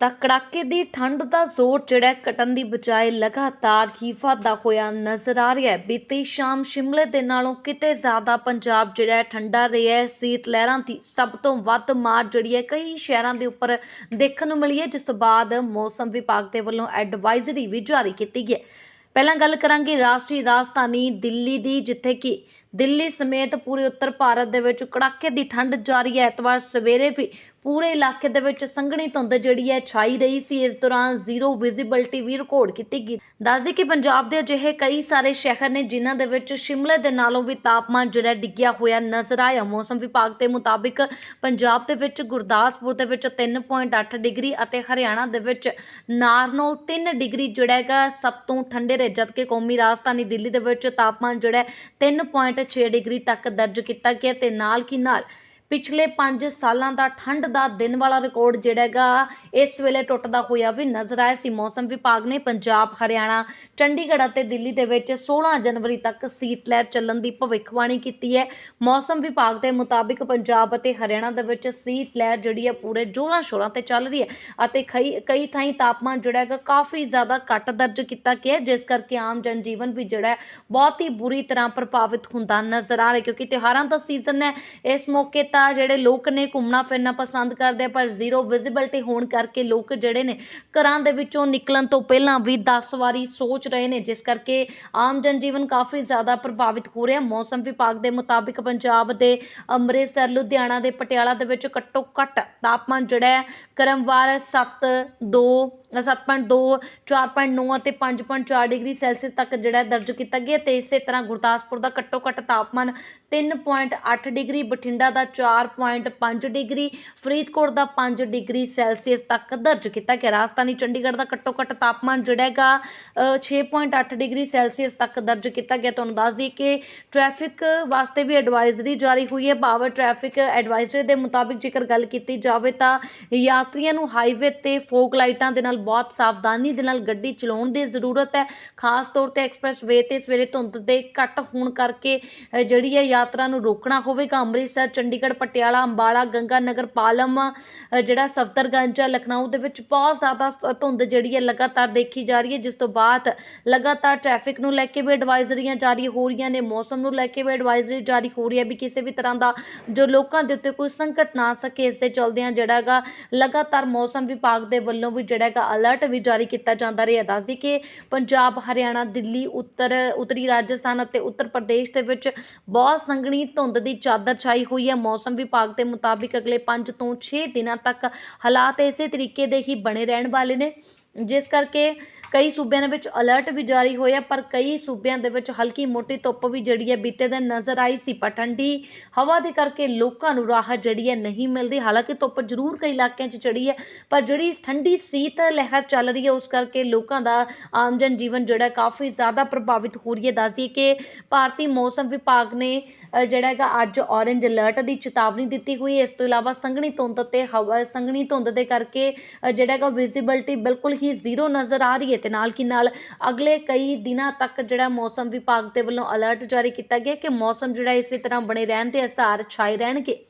ਤਾਂ ਕੜਾਕੇ ਦੀ ਠੰਡ ਦਾ ਜ਼ੋਰ ਜਿਹੜਾ ਘਟਣ ਦੀ ਬਜਾਏ ਲਗਾਤਾਰ ਹੀ ਵਾਧਾ ਹੋਇਆ ਨਜ਼ਰ ਆ ਰਿਹਾ ਬੀਤੀ ਸ਼ਾਮ ਸ਼ਿਮਲੇ ਦੇ ਨਾਲੋਂ ਕਿਤੇ ਜ਼ਿਆਦਾ ਪੰਜਾਬ ਜਿਹੜਾ ਠੰਡਾ ਰਿਹਾ ਸੀਤ ਲਹਿਰਾਂ ਦੀ ਸਭ ਤੋਂ ਵੱਧ ਮਾਰ ਜਿਹੜੀ ਹੈ ਕਈ ਸ਼ਹਿਰਾਂ ਦੇ ਉੱਪਰ ਦੇਖਣ ਨੂੰ ਮਿਲੀ ਹੈ, ਜਿਸ ਤੋਂ ਬਾਅਦ ਮੌਸਮ ਵਿਭਾਗ ਦੇ ਵੱਲੋਂ ਐਡਵਾਈਜ਼ਰੀ ਵੀ ਜਾਰੀ ਕੀਤੀ ਗਈ ਹੈ। ਪਹਿਲਾਂ ਗੱਲ ਕਰਾਂਗੇ ਰਾਸ਼ਟਰੀ ਰਾਜਧਾਨੀ ਦਿੱਲੀ ਦੀ, ਜਿੱਥੇ ਕਿ ਦਿੱਲੀ ਸਮੇਤ ਪੂਰੇ ਉੱਤਰ ਭਾਰਤ ਦੇ ਵਿੱਚ ਕੜਾਕੇ ਦੀ ਠੰਡ ਜਾਰੀ ਹੈ। ਐਤਵਾਰ ਸਵੇਰੇ ਵੀ ਪੂਰੇ ਇਲਾਕੇ ਦੇ ਵਿੱਚ ਸੰਘਣੀ ਧੁੰਦ ਜਿਹੜੀ ਹੈ ਛਾਈ ਰਹੀ ਸੀ। ਇਸ ਦੌਰਾਨ ਜ਼ੀਰੋ ਵਿਜ਼ੀਬਿਲਟੀ ਵੀ ਰਿਕਾਰਡ ਕੀਤੀ ਗਈ। ਦੱਸਦੇ ਕਿ ਪੰਜਾਬ ਦੇ ਅਜਿਹੇ ਕਈ ਸਾਰੇ ਸ਼ਹਿਰ ਨੇ ਜਿਨ੍ਹਾਂ ਦੇ ਵਿੱਚ ਸ਼ਿਮਲੇ ਦੇ ਨਾਲੋਂ ਵੀ ਤਾਪਮਾਨ ਜਿਹੜਾ ਡਿੱਗਿਆ ਹੋਇਆ ਨਜ਼ਰ ਆਇਆ। ਮੌਸਮ ਵਿਭਾਗ ਦੇ ਮੁਤਾਬਿਕ ਪੰਜਾਬ ਦੇ ਵਿੱਚ ਗੁਰਦਾਸਪੁਰ ਦੇ ਵਿੱਚ 3.8 ਡਿਗਰੀ ਅਤੇ ਹਰਿਆਣਾ ਦੇ ਵਿੱਚ ਨਾਰਨੌਲ 3 ਡਿਗਰੀ ਜਿਹੜਾ ਹੈਗਾ ਸਭ ਤੋਂ ਠੰਡੇ ਰਿਹਾ। ਜਦਕਿ ਕੌਮੀ ਰਾਜਧਾਨੀ ਦਿੱਲੀ ਦੇ ਵਿੱਚ ਤਾਪਮਾਨ ਜਿਹੜਾ 3. ਛੇ ਡਿਗਰੀ ਤੱਕ ਦਰਜ ਕੀਤਾ ਗਿਆ ਤੇ ਨਾਲ ਕੀ ਨਾਲ ਪਿਛਲੇ 5 ਸਾਲਾਂ ਦਾ ਠੰਡ ਦਾ ਦਿਨ ਵਾਲਾ ਰਿਕਾਰਡ ਜਿਹੜਾ ਹੈਗਾ, ਇਸ ਵੇਲੇ ਟੁੱਟਦਾ ਹੋਇਆ ਵੀ ਨਜ਼ਰ ਆਇਆ ਸੀ। ਮੌਸਮ ਵਿਭਾਗ ਨੇ ਪੰਜਾਬ, ਹਰਿਆਣਾ, ਚੰਡੀਗੜ੍ਹ ਅਤੇ ਦਿੱਲੀ ਦੇ ਵਿੱਚ 16 ਜਨਵਰੀ ਤੱਕ ਸੀਤ ਲਹਿਰ ਚੱਲਣ ਦੀ ਭਵਿੱਖਬਾਣੀ ਕੀਤੀ ਹੈ। ਮੌਸਮ ਵਿਭਾਗ ਦੇ ਮੁਤਾਬਿਕ ਪੰਜਾਬ ਅਤੇ ਹਰਿਆਣਾ ਦੇ ਵਿੱਚ ਸੀਤ ਲਹਿਰ ਜਿਹੜੀ ਹੈ, ਪੂਰੇ ਜੋਰਾਂ ਸ਼ੋਰਾਂ ਤੇ ਚੱਲ ਰਹੀ ਹੈ ਅਤੇ ਕਈ ਕਈ ਥਾਈਂ ਤਾਪਮਾਨ ਜਿਹੜਾ ਹੈਗਾ, ਕਾਫੀ ਜ਼ਿਆਦਾ ਘੱਟ ਦਰਜ ਕੀਤਾ ਗਿਆ ਜਿਸ ਕਰਕੇ ਆਮ ਜਨਜੀਵਨ ਵੀ ਜਿਹੜਾ ਬਹੁਤ ਹੀ ਬੁਰੀ ਤਰ੍ਹਾਂ ਪ੍ਰਭਾਵਿਤ ਹੁੰਦਾ ਨਜ਼ਰ ਆ ਰਿਹਾ ਕਿਉਂਕਿ ਤਿਉਹਾਰਾਂ ਦਾ ਸੀਜ਼ਨ ਹੈ, ਇਸ ਮੌਕੇ ਤਾਂ ਜਿਹੜੇ ਲੋਕ ਨੇ, ਘੁੰਮਣਾ ਫਿਰਨਾ ਪਸੰਦ ਕਰਦੇ ਪਰ ਜ਼ੀਰੋ ਵਿਜੀਬਿਲਟੀ ਹੋਣ ਕਰਕੇ ਲੋਕ ਜਿਹੜੇ ਨੇ, ਘਰਾਂ ਦੇ ਵਿੱਚੋਂ ਨਿਕਲਣ ਤੋਂ ਪਹਿਲਾਂ ਵੀ ਦਸ ਵਾਰੀ ਸੋਚ ਰਹੇ ਨੇ, ਜਿਸ ਕਰਕੇ ਆਮ ਜਨਜੀਵਨ ਕਾਫੀ ਜ਼ਿਆਦਾ ਪ੍ਰਭਾਵਿਤ ਹੋ ਰਿਹਾ। ਮੌਸਮ ਵਿਭਾਗ ਦੇ ਮੁਤਾਬਿਕ ਪੰਜਾਬ ਦੇ ਅੰਮ੍ਰਿਤਸਰ, ਲੁਧਿਆਣਾ ਦੇ ਪਟਿਆਲਾ ਦੇ ਵਿੱਚ ਘੱਟੋ ਘੱਟ ਤਾਪਮਾਨ ਜਿਹੜਾ ਹੈ ਕਰਮਵਾਰ 7 2 7.2 4.9 ਅਤੇ 5.4 ਡਿਗਰੀ ਸੈਲਸੀਅਸ ਤੱਕ ਜਿਹੜਾ ਦਰਜ ਕੀਤਾ ਗਿਆ ਅਤੇ ਇਸੇ ਤਰ੍ਹਾਂ ਗੁਰਦਾਸਪੁਰ ਦਾ ਘੱਟੋ ਘੱਟ ਤਾਪਮਾਨ 3.8 ਡਿਗਰੀ, ਬਠਿੰਡਾ ਦਾ 4.5 ਡਿਗਰੀ, ਫਰੀਦਕੋਟ ਦਾ ਪੰਜ ਡਿਗਰੀ ਸੈਲਸੀਅਸ ਤੱਕ ਦਰਜ ਕੀਤਾ ਗਿਆ। ਰਾਜਧਾਨੀ ਚੰਡੀਗੜ੍ਹ ਦਾ ਘੱਟੋ ਘੱਟ ਤਾਪਮਾਨ ਜਿਹੜਾ ਹੈਗਾ 6.8 ਡਿਗਰੀ ਸੈਲਸੀਅਸ ਤੱਕ ਦਰਜ ਕੀਤਾ ਗਿਆ। ਤੁਹਾਨੂੰ ਦੱਸ ਦਈਏ ਕਿ ਟ੍ਰੈਫਿਕ ਵਾਸਤੇ ਵੀ ਐਡਵਾਈਜ਼ਰੀ ਜਾਰੀ ਹੋਈ ਹੈ। ਪਾਵਰ ਟ੍ਰੈਫਿਕ ਐਡਵਾਈਜ਼ਰੀ ਦੇ ਮੁਤਾਬਿਕ ਜੇਕਰ ਗੱਲ ਕੀਤੀ ਜਾ ਜਾਵੇ ਤਾਂ ਯਾਤਰੀਆਂ ਨੂੰ ਹਾਈਵੇ ਤੇ ਫੋਗ ਲਾਈਟਾਂ ਦੇ ਨਾਲ ਬਹੁਤ ਸਾਵਧਾਨੀ ਦੇ ਨਾਲ ਗੱਡੀ ਚਲਾਉਣ ਦੀ ਜ਼ਰੂਰਤ ਹੈ। ਖਾਸ ਤੌਰ ਤੇ ਐਕਸਪ੍ਰੈਸ ਵੇ ਤੇ ਸਵੇਰੇ ਧੁੰਦ ਦੇ ਘੱਟ ਹੋਣ ਕਰਕੇ ਜਿਹੜੀ ਹੈ ਯਾਤਰਾ ਨੂੰ ਰੋਕਣਾ ਹੋਵੇਗਾ। ਅੰਮ੍ਰਿਤਸਰ, ਚੰਡੀਗੜ੍ਹ, ਪਟਿਆਲਾ, ਅੰਬਾਲਾ, ਗੰਗਾ ਨਗਰ, ਪਾਲਮ ਜਿਹੜਾ ਸਫਦਰਗੰਜ ਲਖਨਊ ਦੇ ਵਿੱਚ ਬਹੁਤ ਜ਼ਿਆਦਾ ਧੁੰਦ ਜਿਹੜੀ ਹੈ ਲਗਾਤਾਰ ਦੇਖੀ ਜਾ ਰਹੀ ਹੈ। ਜਿਸ ਤੋਂ ਬਾਅਦ ਲਗਾਤਾਰ ਟ੍ਰੈਫਿਕ ਨੂੰ ਲੈ ਕੇ ਵੀ ਐਡਵਾਈਜ਼ਰੀਆਂ ਜਾਰੀ ਹੋ ਰਹੀਆਂ ਨੇ। ਮੌਸਮ ਨੂੰ ਲੈ ਕੇ ਵੀ ਐਡਵਾਈਜ਼ਰੀ ਜਾਰੀ ਹੋ ਰਹੀ ਹੈ ਵੀ ਕਿਸੇ ਵੀ ਤਰ੍ਹਾਂ ਦਾ ਜੋ ਲੋਕਾਂ ਦੇ ਉੱਤੇ ਕੋਈ ਸੰਕਟ ਨਾ ਸਕੇ, ਇਸ ਦੇ ਚਲਦਿਆਂ ਜਿਹੜਾ ਹੈਗਾ ਲਗਾਤਾਰ ਮੌਸਮ ਵਿਭਾਗ ਦੇ ਵੱਲੋਂ ਵੀ ਜਿਹੜਾ ਹੈਗਾ ਅਲਰਟ ਵੀ ਜਾਰੀ ਕੀਤਾ ਜਾਂਦਾ ਰਿਹਾ ਦੱਸਦੀ ਕਿ ਪੰਜਾਬ, ਹਰਿਆਣਾ, ਦਿੱਲੀ, ਉੱਤਰ, ਉੱਤਰੀ ਰਾਜਸਥਾਨ ਅਤੇ ਉੱਤਰ ਪ੍ਰਦੇਸ਼ ਦੇ ਵਿੱਚ ਬਹੁਤ ਸੰਘਣੀ ਧੁੰਦ ਦੀ ਚਾਦਰ ਛਾਈ ਹੋਈ ਹੈ। ਮੌਸਮ ਵਿਭਾਗ ਦੇ ਮੁਤਾਬਿਕ ਅਗਲੇ 5 ਤੋਂ 6 ਦਿਨਾਂ ਤੱਕ ਹਾਲਾਤ ਇਸੇ ਤਰੀਕੇ ਦੇ ਹੀ ਬਣੇ ਰਹਿਣ ਵਾਲੇ ਨੇ। ਜਿਸ ਕਰਕੇ ਕਈ ਸੂਬਿਆਂ ਦੇ ਵਿੱਚ ਅਲਰਟ ਵੀ ਜਾਰੀ ਹੋਇਆ ਪਰ ਕਈ ਸੂਬਿਆਂ ਦੇ ਵਿੱਚ ਹਲਕੀ ਮੋਟੀ ਧੁੱਪ ਵੀ ਜਿਹੜੀ ਹੈ ਬੀਤੇ ਦਿਨ ਨਜ਼ਰ ਆਈ ਸੀ, ਪਰ ਠੰਡੀ ਹਵਾ ਦੇ ਕਰਕੇ ਲੋਕਾਂ ਨੂੰ ਰਾਹਤ ਜਿਹੜੀ ਹੈ ਨਹੀਂ ਮਿਲਦੀ। ਹਾਲਾਂਕਿ ਧੁੱਪ ਜ਼ਰੂਰ ਕਈ ਇਲਾਕਿਆਂ 'ਚ ਚੜੀ ਹੈ, ਪਰ ਜਿਹੜੀ ਠੰਡੀ ਸੀਤ ਲਹਿਰ ਚੱਲ ਰਹੀ ਹੈ, ਉਸ ਕਰਕੇ ਲੋਕਾਂ ਦਾ ਆਮ ਜਨ ਜੀਵਨ ਜਿਹੜਾ ਕਾਫੀ ਜ਼ਿਆਦਾ ਪ੍ਰਭਾਵਿਤ ਹੋ ਰਹੀ ਹੈ। ਦੱਸਦੀ ਕਿ ਭਾਰਤੀ ਮੌਸਮ ਵਿਭਾਗ ਨੇ ਜਿਹੜਾ ਹੈਗਾ ਅੱਜ ਔਰੇਂਜ ਅਲਰਟ ਦੀ ਚੇਤਾਵਨੀ ਦਿੱਤੀ ਹੋਈ ਹੈ। ਇਸ ਤੋਂ ਇਲਾਵਾ ਸੰਘਣੀ ਧੁੰਦ ਤੇ ਹਵਾ, ਸੰਘਣੀ ਧੁੰਦ ਦੇ ਕਰਕੇ ਜਿਹੜਾ ਹੈਗਾ ਵਿਜ਼ਿਬਿਲਟੀ ਬਿਲਕੁਲ ਹੀ ਜ਼ੀਰੋ ਨਜ਼ਰ ਆ ਰਹੀ ਹੈ ਤੇ ਨਾਲ ਕੀ ਨਾਲ ਅਗਲੇ ਕਈ ਦਿਨਾਂ ਤੱਕ ਜਿਹੜਾ ਮੌਸਮ ਵਿਭਾਗ ਦੇ ਵੱਲੋਂ ਅਲਰਟ ਜਾਰੀ ਕੀਤਾ ਗਿਆ ਕਿ ਮੌਸਮ ਜਿਹੜਾ ਇਸੇ ਤਰ੍ਹਾਂ ਬਣੇ ਰਹਿਣ ਦੇ ਅਸਾਰ ਛਾਏ ਰਹਿਣਗੇ।